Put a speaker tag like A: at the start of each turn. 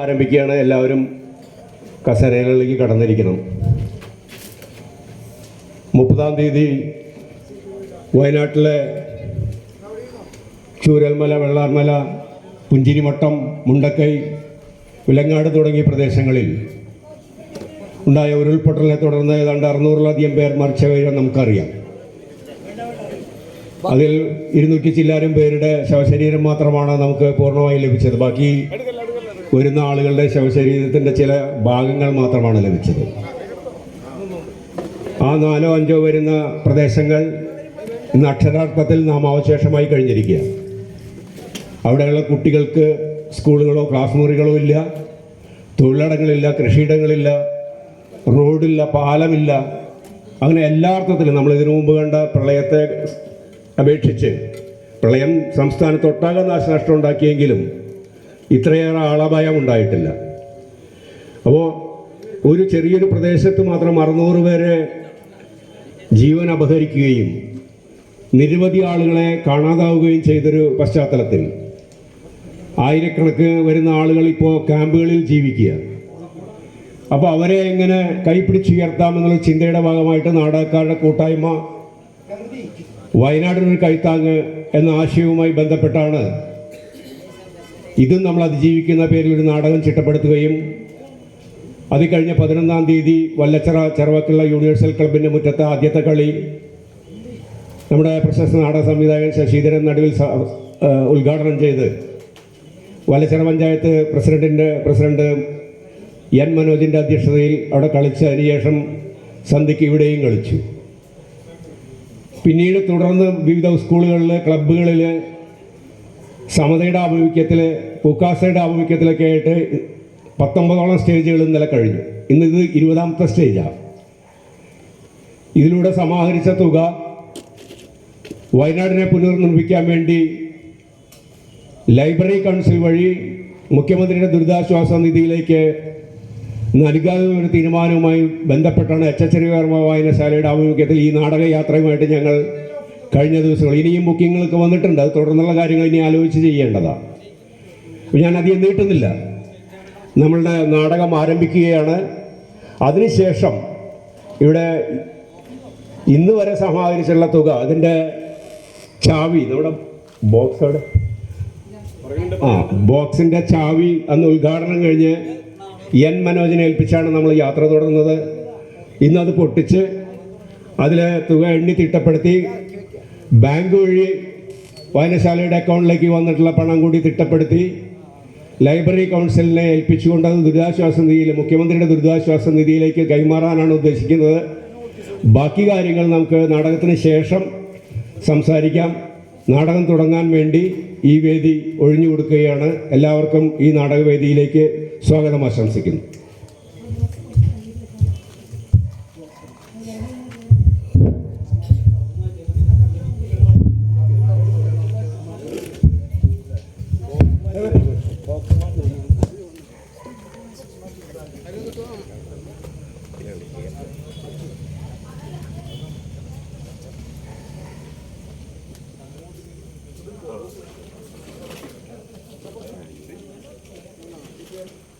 A: ആരംഭിക്കുകയാണ്. എല്ലാവരും കസേരകളിലേക്ക് കടന്നിരിക്കണം മുപ്പതാം തീയതി വയനാട്ടിലെ ചൂരൽമല വെള്ളാർമല പുഞ്ചിരിമട്ടം മുണ്ടക്കൈ വിലങ്ങാട് തുടങ്ങിയ പ്രദേശങ്ങളിൽ ഉണ്ടായ ഉരുൾപൊട്ടലിനെ തുടർന്ന് ഏതാണ്ട് അറുന്നൂറിലധികം പേർ മരിച്ച നമുക്കറിയാം. അതിൽ ഇരുന്നൂറ്റി ചില്ലാരും പേരുടെ ശവശരീരം മാത്രമാണ് നമുക്ക് പൂർണമായി ലഭിച്ചത്. ബാക്കി വരുന്ന ആളുകളുടെ ശവശരീരത്തിന്റെ ചില ഭാഗങ്ങൾ മാത്രമാണ് ലഭിച്ചത്. ആ നാലോ അഞ്ചോ വരുന്ന പ്രദേശങ്ങൾ ഇന്ന് അക്ഷരാർത്ഥത്തിൽ നാം അവശേഷമായി കഴിഞ്ഞിരിക്കുക. അവിടെയുള്ള കുട്ടികൾക്ക് സ്കൂളുകളോ ക്ലാസ് മുറികളോ ഇല്ല തൊഴിലിടങ്ങളില്ല കൃഷിയിടങ്ങളില്ല റോഡില്ല പാലമില്ല. അങ്ങനെ എല്ലാ അർത്ഥത്തിലും നമ്മൾ ഇതിനു മുമ്പ് കണ്ട പ്രളയത്തെ അപേക്ഷിച്ച് പ്രളയം സംസ്ഥാനത്തൊട്ടാകെ നാശനഷ്ടം ഉണ്ടാക്കിയെങ്കിലും ഇത്രയേറെ ആളപായം ഉണ്ടായിട്ടില്ല അപ്പോൾ ഒരു ചെറിയൊരു പ്രദേശത്ത് മാത്രം അറുന്നൂറ് പേരെ ജീവൻ അപഹരിക്കുകയും നിരവധി ആളുകളെ കാണാതാവുകയും ചെയ്തൊരു പശ്ചാത്തലത്തിൽ ആയിരക്കണക്കിന് വരുന്ന ആളുകൾ ഇപ്പോൾ ക്യാമ്പുകളിൽ ജീവിക്കുക. അപ്പോൾ അവരെ എങ്ങനെ കൈപ്പിടിച്ചുയർത്താമെന്നുള്ള ചിന്തയുടെ ഭാഗമായിട്ട് നാടകക്കാരുടെ കൂട്ടായ്മ വയനാടിനൊരു കൈത്താങ്ങ് എന്ന ആശയവുമായി ബന്ധപ്പെട്ടാണ് ഇതും നമ്മൾ അതിജീവിക്കുന്ന പേരിൽ ഒരു നാടകം ചിട്ടപ്പെടുത്തുകയും അത് കഴിഞ്ഞ പതിനൊന്നാം തീയതി വല്ലച്ചറ ചെറുവക്കുള്ള യൂണിവേഴ്സൽ ക്ലബിന്റെ മുറ്റത്തെ ആദ്യത്തെ കളി നമ്മുടെ പ്രശസ്ത നാടക സംവിധായകൻ ശശിധരൻ നടുവിൽ ഉദ്ഘാടനം ചെയ്ത് വല്ലച്ചറ പഞ്ചായത്ത് പ്രസിഡന്റിന്റെ പ്രസിഡന്റ് എൻ മനോജിന്റെ അധ്യക്ഷതയിൽ അവിടെ കളിച്ചതിന് അതിനുശേഷം സന്ധ്യയ്ക്ക് ഇവിടെയും കളിച്ചു. പിന്നീട് തുടർന്ന് വിവിധ സ്കൂളുകളിൽ ക്ലബ്ബുകളിൽ സമതയുടെ ആഭിമുഖ്യത്തിൽ പൂക്കാസയുടെ ആഭിമുഖ്യത്തിലൊക്കെ ആയിട്ട് പത്തൊമ്പതോളം സ്റ്റേജുകൾ ഇന്നലെ കഴിഞ്ഞു. ഇന്ന് ഇത് ഇരുപതാമത്തെ സ്റ്റേജാണ് ഇതിലൂടെ സമാഹരിച്ച തുക വയനാടിനെ പുനർനിർമ്മിക്കാൻ വേണ്ടി ലൈബ്രറി കൗൺസിൽ വഴി മുഖ്യമന്ത്രിയുടെ ദുരിതാശ്വാസ നിധിയിലേക്ക് നൽകാനുള്ള ഒരു തീരുമാനവുമായി ബന്ധപ്പെട്ടാണ് എച്ച് എച്ച് വായനശാലയുടെ ആഭിമുഖ്യത്തിൽ ഈ നാടകയാത്രയുമായിട്ട് ഞങ്ങൾ കഴിഞ്ഞ ദിവസങ്ങൾ ഇനിയും ബുക്കിങ്ങുകളൊക്കെ വന്നിട്ടുണ്ട്. അത് തുടർന്നുള്ള കാര്യങ്ങൾ ഇനി ആലോചിച്ച് ചെയ്യേണ്ടതാണ് ഞാൻ അധികം നീട്ടുന്നില്ല. നമ്മളുടെ നാടകം ആരംഭിക്കുകയാണ്. അതിനുശേഷം ഇവിടെ ഇന്ന് വരെ സമാഹരിച്ചുള്ള തുക അതിന്റെ ചാവി നമ്മുടെ ബോക്സ് അവിടെ? ആ ബോക്സിന്റെ ചാവി അന്ന് ഉദ്ഘാടനം കഴിഞ്ഞ് എൻ മനോജിനെ ഏൽപ്പിച്ചാണ് നമ്മൾ യാത്ര തുടർന്നത് ഇന്നത് പൊട്ടിച്ച് അതിലെ തുക എണ്ണി തിട്ടപ്പെടുത്തി ബാങ്ക് വഴി വായനശാലയുടെ അക്കൗണ്ടിലേക്ക് വന്നിട്ടുള്ള പണം കൂടി തിട്ടപ്പെടുത്തി ലൈബ്രറി കൗൺസിലിനെ ഏൽപ്പിച്ചുകൊണ്ട് അത് ദുരിതാശ്വാസ നിധിയിൽ മുഖ്യമന്ത്രിയുടെ ദുരിതാശ്വാസ നിധിയിലേക്ക് കൈമാറാനാണ് ഉദ്ദേശിക്കുന്നത്. ബാക്കി കാര്യങ്ങൾ നമുക്ക് നാടകത്തിന് ശേഷം സംസാരിക്കാം. നാടകം തുടങ്ങാൻ വേണ്ടി ഈ വേദി ഒഴിഞ്ഞു കൊടുക്കുകയാണ്. എല്ലാവർക്കും ഈ നാടകവേദിയിലേക്ക് സ്വാഗതം ആശംസിക്കുന്നു. you.